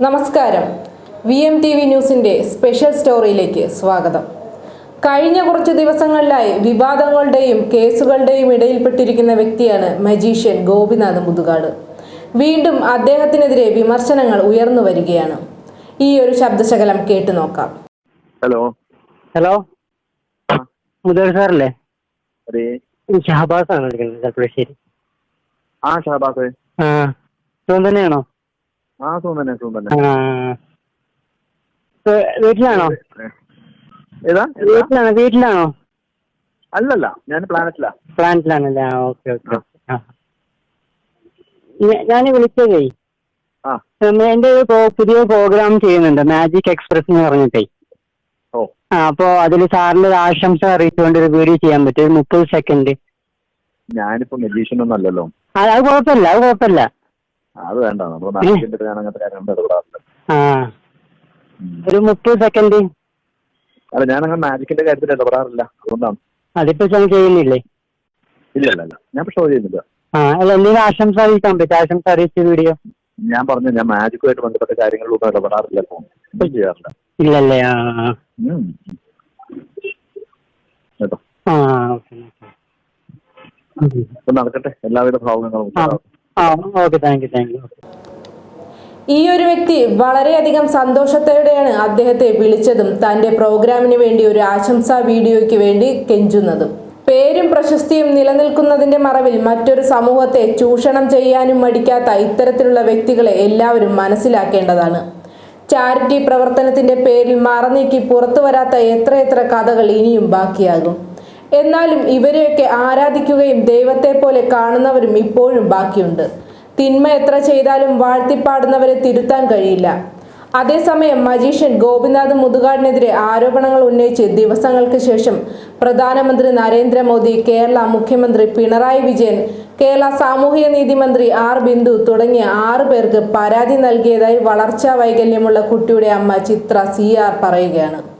നമസ്കാരം. V M T V ന്യൂസിന്റെ special സ്റ്റോറിയിലേക്ക് സ്വാഗതം. കഴിഞ്ഞ കുറച്ച് ദിവസങ്ങളിലായി വിവാദങ്ങളുടെയും കേസുകളുടെയും ഇടയിൽപ്പെട്ടിരിക്കുന്ന വ്യക്തിയാണ് മജീഷ്യൻ ഗോപിനാഥ് മുതുകാട്. വീണ്ടും അദ്ദേഹത്തിനെതിരെ വിമർശനങ്ങൾ ഉയർന്നു വരികയാണ്. ഈ ഒരു ശബ്ദശകലം കേട്ടു നോക്കാം. ഹലോ. ഹലോ. മുതൽ സാറല്ലേ? ഷഹബാസ് ആണ് ചെറുപ്പുളശ്ശേരി ആ തന്നെയാണോ? ആ സുഖം തന്നെ സുഖം തന്നെ. വീട്ടിലാണോ? ഏതാ? വീട്ടിലാണോ? വീട്ടിലാണോ? അല്ലല്ല ഞാൻ പ്ലാനറ്റിലാ. പ്ലാനറ്റിലാണല്ലേ? ഓക്കെ ഓക്കെ ഞാൻ വിളിച്ചതേ പ്രോ- പുതിയ പ്രോഗ്രാം ചെയ്യുന്നുണ്ട് മാജിക് എക്സ്പ്രസ് എന്ന് പറഞ്ഞിട്ടേ. അപ്പോൾ അതിൽ സാറിന്റെ ഒരു ആശംസ അറിയിച്ചുകൊണ്ട് ഒരു വീഡിയോ ചെയ്യാൻ പറ്റും മുപ്പത് സെക്കൻഡ് ഞാനിപ്പോ മെജീഷ്യൻ ഒന്നും അല്ലല്ലോ. അത് കുഴപ്പമില്ല അത് കുഴപ്പമില്ല. അത് വേണ്ട. ഞാൻ അങ്ങനത്തെ കാര്യങ്ങൾ ഒരു മുപ്പത് സെക്കൻഡ്. അല്ല ഞാൻ അങ്ങനെ മാജിക്കിന്റെ കാര്യത്തിൽ ഇടപെടാറില്ല. അതുകൊണ്ടാണ്. അതിപ്പോ ഞാൻ ചെയ്യുന്നില്ലേ? ഇല്ല ഇല്ല ഇല്ല. ഞാൻ ഷോ ചെയ്യുന്നില്ല. ആ അല്ല എന്തെങ്കിലും ആശംസ അറിയിക്കാൻ പറ്റും ആശംസ അറിയിച്ച വീഡിയോ? ഞാൻ പറഞ്ഞു ഞാൻ മാജിക്കുമായിട്ട് ബന്ധപ്പെട്ട കാര്യങ്ങളിലൊന്നും ഇടപെടാറില്ല ഇപ്പൊ. ഒന്നും ചെയ്യാറില്ല. ഇല്ലല്ലേ? ആ ഉം. കേട്ടോ. ആ ഓക്കെ ഇപ്പൊ നടക്കട്ടെ. എല്ലാവിധ ഭാവങ്ങളും ഈ ഒരു വ്യക്തി വളരെയധികം സന്തോഷത്തോടെയാണ് അദ്ദേഹത്തെ വിളിച്ചതും തന്റെ പ്രോഗ്രാമിന് വേണ്ടി ഒരു ആശംസാ വീഡിയോയ്ക്ക് വേണ്ടി കെഞ്ചുന്നതും. പേരും പ്രശസ്തിയും നിലനിൽക്കുന്നതിന്റെ മറവിൽ മറ്റൊരു സമൂഹത്തെ ചൂഷണം ചെയ്യാനും മടിക്കാത്ത ഇത്തരത്തിലുള്ള വ്യക്തികളെ എല്ലാവരും മനസ്സിലാക്കേണ്ടതാണ്. ചാരിറ്റി പ്രവർത്തനത്തിന്റെ പേരിൽ മറനീക്കി പുറത്തു വരാത്ത എത്രയെത്ര കഥകൾ ഇനിയും ബാക്കിയാകും. എന്നാലും ഇവരെയൊക്കെ ആരാധിക്കുകയും ദൈവത്തെ പോലെ കാണുന്നവരും ഇപ്പോഴും ബാക്കിയുണ്ട്. തിന്മ എത്ര ചെയ്താലും വാഴ്ത്തിപ്പാടുന്നവരെ തിരുത്താൻ കഴിയില്ല. അതേസമയം മജീഷ്യൻ ഗോപിനാഥ് മുതുകാടിനെതിരെ ആരോപണങ്ങൾ ഉന്നയിച്ച് ദിവസങ്ങൾക്ക് ശേഷം പ്രധാനമന്ത്രി നരേന്ദ്രമോദി കേരള മുഖ്യമന്ത്രി പിണറായി വിജയൻ കേരള സാമൂഹിക നീതി മന്ത്രി ആർ ബിന്ദു തുടങ്ങിയ ആറു പേർക്ക് പരാതി നൽകിയതായി വളർച്ചാ വൈകല്യമുള്ള കുട്ടിയുടെ അമ്മ ചിത്ര സി ആർ പറയുകയാണ്.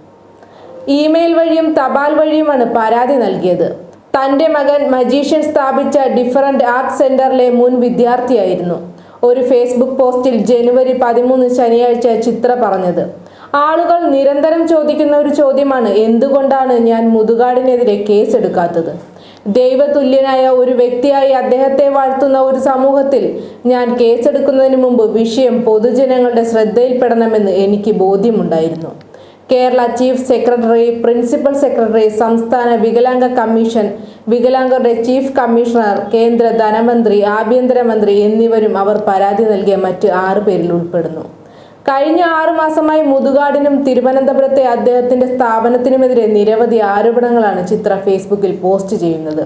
ഇമെയിൽ വഴിയും തപാൽ വഴിയുമാണ് പരാതി നൽകിയത്. തന്റെ മകൻ മജീഷ്യൻ സ്ഥാപിച്ച ഡിഫറന്റ് ആർട്ട് സെന്ററിലെ മുൻ വിദ്യാർത്ഥിയായിരുന്നു. ഒരു ഫേസ്ബുക്ക് പോസ്റ്റിൽ ജനുവരി പതിമൂന്ന് ശനിയാഴ്ച ചിത്ര പറഞ്ഞത്. ആളുകൾ നിരന്തരം ചോദിക്കുന്ന ഒരു ചോദ്യമാണ് എന്തുകൊണ്ടാണ് ഞാൻ മുതുകാടിനെതിരെ കേസെടുക്കാത്തത്? ദൈവതുല്യനായ ഒരു വ്യക്തിയായി അദ്ദേഹത്തെ വാഴ്ത്തുന്ന ഒരു സമൂഹത്തിൽ ഞാൻ കേസെടുക്കുന്നതിന് മുമ്പ് വിഷയം പൊതുജനങ്ങളുടെ ശ്രദ്ധയിൽപ്പെടണമെന്ന് എനിക്ക് ബോധ്യമുണ്ടായിരുന്നു. Kerala chief secretary principal secretary സംസ്ഥാന വികലാംഗ കമ്മീഷൻ വികലാംഗരുടെ ചീഫ് കമ്മീഷണർ കേന്ദ്ര ധനമന്ത്രി ആഭ്യന്തരമന്ത്രി എന്നിവരും അവർ പരാതി നൽകിയ മറ്റ് ആറ് പേരിൽ ഉൾപ്പെടുന്നു. കഴിഞ്ഞ ആറു മാസമായി മുതുകാടിനും തിരുവനന്തപുരത്തെ അദ്ദേഹത്തിന്റെ സ്ഥാപനത്തിനുമെതിരെ നിരവധി ആരോപണങ്ങളാണ് ചിത്ര ഫേസ്ബുക്കിൽ പോസ്റ്റ് ചെയ്യുന്നത്.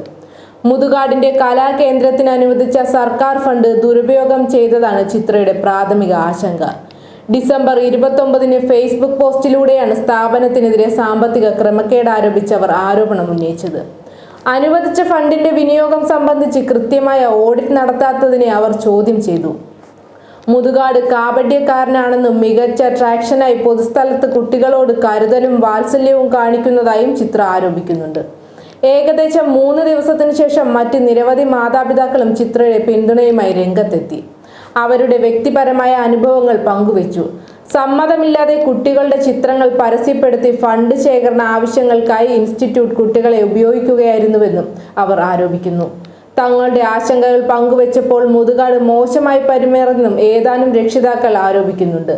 മുതുകാടിന്റെ കലാകേന്ദ്രത്തിന് അനുവദിച്ച സർക്കാർ ഫണ്ട് ദുരുപയോഗം ചെയ്തതാണ് ചിത്രയുടെ പ്രാഥമിക ആശങ്ക. ഡിസംബർ ഇരുപത്തൊമ്പതിന് ഫേസ്ബുക്ക് പോസ്റ്റിലൂടെയാണ് സ്ഥാപനത്തിനെതിരെ സാമ്പത്തിക ക്രമക്കേട് ആരോപിച്ചവർ ആരോപണം ഉന്നയിച്ചത്. അനുവദിച്ച ഫണ്ടിന്റെ വിനിയോഗം സംബന്ധിച്ച് കൃത്യമായ ഓഡിറ്റ് നടത്താത്തതിനെ അവർ ചോദ്യം ചെയ്തു. മുതുകാട് കാപട്യക്കാരനാണെന്നും മികച്ച അട്രാക്ഷനായി പൊതുസ്ഥലത്ത് കുട്ടികളോട് കരുതലും വാത്സല്യവും കാണിക്കുന്നതായും ചിത്ര ആരോപിക്കുന്നുണ്ട്. ഏകദേശം മൂന്ന് ദിവസത്തിനു ശേഷം മറ്റ് നിരവധി മാതാപിതാക്കളും ചിത്രയുടെ പിന്തുണയുമായി രംഗത്തെത്തി. അവരുടെ വ്യക്തിപരമായ അനുഭവങ്ങൾ പങ്കുവച്ചു. സമ്മതമില്ലാതെ കുട്ടികളുടെ ചിത്രങ്ങൾ പരസ്യപ്പെടുത്തി ഫണ്ട് ശേഖരണ ആവശ്യങ്ങൾക്കായി ഇൻസ്റ്റിറ്റ്യൂട്ട് കുട്ടികളെ ഉപയോഗിക്കുകയായിരുന്നുവെന്നും അവർ ആരോപിക്കുന്നു. തങ്ങളുടെ ആശങ്കകൾ പങ്കുവച്ചപ്പോൾ മുതുകാട് മോശമായി പെരുമാറുമെന്നും ഏതാനും രക്ഷിതാക്കൾ ആരോപിക്കുന്നുണ്ട്.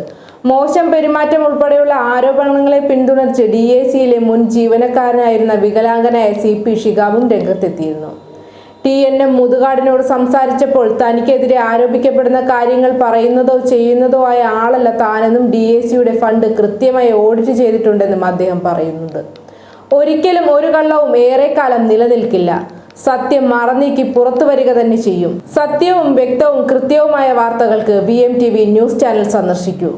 മോശം പെരുമാറ്റം ഉൾപ്പെടെയുള്ള ആരോപണങ്ങളെ പിന്തുണച്ച് ഡി എ സിയിലെ മുൻ ജീവനക്കാരനായിരുന്ന വികലാംഗനായ സി പി ഷികാവും രംഗത്തെത്തിയിരുന്നു. ടി എൻ എം മുതുകാടിനോട് സംസാരിച്ചപ്പോൾ തനിക്കെതിരെ ആരോപിക്കപ്പെടുന്ന കാര്യങ്ങൾ പറയുന്നതോ ചെയ്യുന്നതോ ആയ ആളല്ല താനെന്നും ഡി എ സിയുടെ ഫണ്ട് കൃത്യമായി ഓഡിറ്റ് ചെയ്തിട്ടുണ്ടെന്നും അദ്ദേഹം പറയുന്നുണ്ട്. ഒരിക്കലും ഒരു കള്ളവും ഏറെക്കാലം നിലനിൽക്കില്ല. സത്യം മറന്നീക്കി പുറത്തു വരിക തന്നെ ചെയ്യും. സത്യവും വ്യക്തവും കൃത്യവുമായ വാർത്തകൾക്ക് V M T V news channel സന്ദർശിക്കൂ.